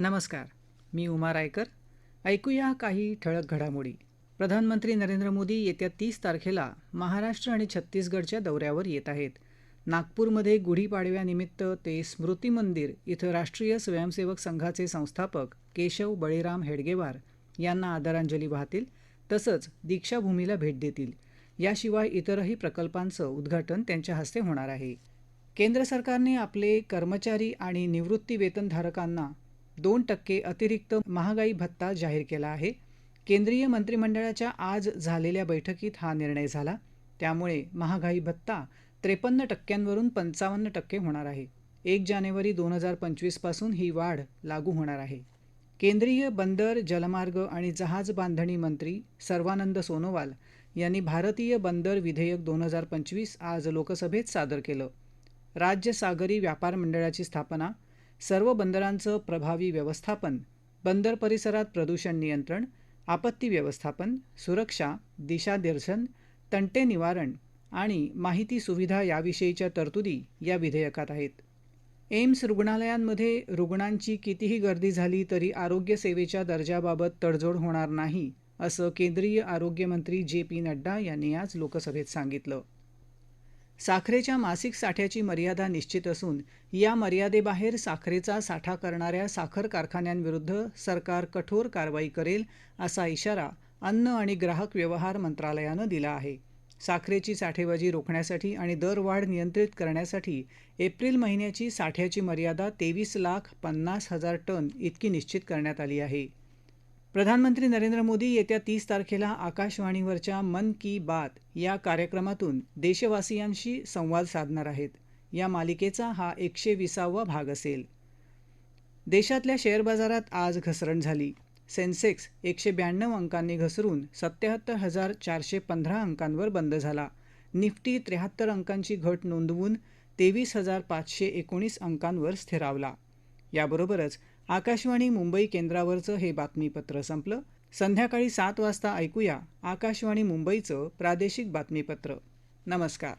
नमस्कार मी उमा रायकर. ऐकूया काही ठळक घडामोडी. प्रधानमंत्री नरेंद्र मोदी येत्या तीस तारखेला महाराष्ट्र आणि छत्तीसगडच्या दौऱ्यावर येत आहेत. नागपूरमध्ये गुढीपाडव्यानिमित्त ते स्मृती मंदिर इथं राष्ट्रीय स्वयंसेवक संघाचे संस्थापक केशव बळीराम हेडगेवार यांना आदरांजली वाहतील तसंच दीक्षाभूमीला भेट देतील. याशिवाय इतरही प्रकल्पांचं उद्घाटन त्यांच्या हस्ते होणार आहे. केंद्र सरकारने आपले कर्मचारी आणि निवृत्ती वेतनधारकांना दोन टक्के अतिरिक्त महागाई भत्ता जाहीर केला आहे. केंद्रीय मंत्रिमंडळाच्या आज झालेल्या बैठकीत हा निर्णय झाला. त्यामुळे महागाई भत्ता त्रेपन्न टक्क्यांवरून पंचावन्न टक्के होणार आहे. एक जानेवारी दोन हजार पंचवीसपासून ही वाढ लागू होणार आहे. केंद्रीय बंदर जलमार्ग आणि जहाज बांधणी मंत्री सर्वानंद सोनोवाल यांनी भारतीय बंदर विधेयक दोन हजार पंचवीस आज लोकसभेत सादर केलं. राज्य सागरी व्यापार मंडळाची स्थापना सर्व बंदरांचं प्रभावी व्यवस्थापन बंदर परिसरात प्रदूषण नियंत्रण आपत्ती व्यवस्थापन सुरक्षा दिशादर्शन तंटे निवारण आणि माहिती सुविधा याविषयीच्या तरतुदी या विधेयकात आहेत. एम्स रुग्णालयांमध्ये रुग्णांची कितीही गर्दी झाली तरी आरोग्य सेवेच्या दर्जाबाबत तडजोड होणार नाही असं केंद्रीय आरोग्यमंत्री जे पी नड्डा यांनी आज लोकसभेत सांगितलं. साखरेच्या मासिक साठ्याची मर्यादा निश्चित असून या मर्यादेबाहेर साखरेचा साठा करणाऱ्या साखर कारखान्यांविरुद्ध सरकार कठोर कारवाई करेल असा इशारा अन्न आणि ग्राहक व्यवहार मंत्रालयानं दिला आहे. साखरेची साठेबाजी रोखण्यासाठी आणि दरवाढ नियंत्रित करण्यासाठी एप्रिल महिन्याची साठ्याची मर्यादा तेवीस लाख पन्नास हजार टन इतकी निश्चित करण्यात आली आहे. प्रधानमंत्री नरेंद्र मोदी येत्या तीस तारखेला आकाशवाणीवरच्या मन की बात या कार्यक्रमातून देशवासियांशी संवाद साधणार आहेत. या मालिकेचा हा एकशे विसावा भाग असेल. देशातल्या शेअर बाजारात आज घसरण झाली. सेन्सेक्स एकशे ब्याण्णव अंकांनी घसरून सत्याहत्तर हजार चारशे पंधरा अंकांवर बंद झाला. निफ्टी त्र्याहत्तर अंकांची घट नोंदवून तेवीस हजार पाचशे एकोणीस अंकांवर स्थिरावला. याबरोबरच आकाशवाणी मुंबई केंद्रावरचं हे बातमीपत्र संपलं. संध्याकाळी सात वाजता ऐकूया आकाशवाणी मुंबईचं प्रादेशिक बातमीपत्र. नमस्कार.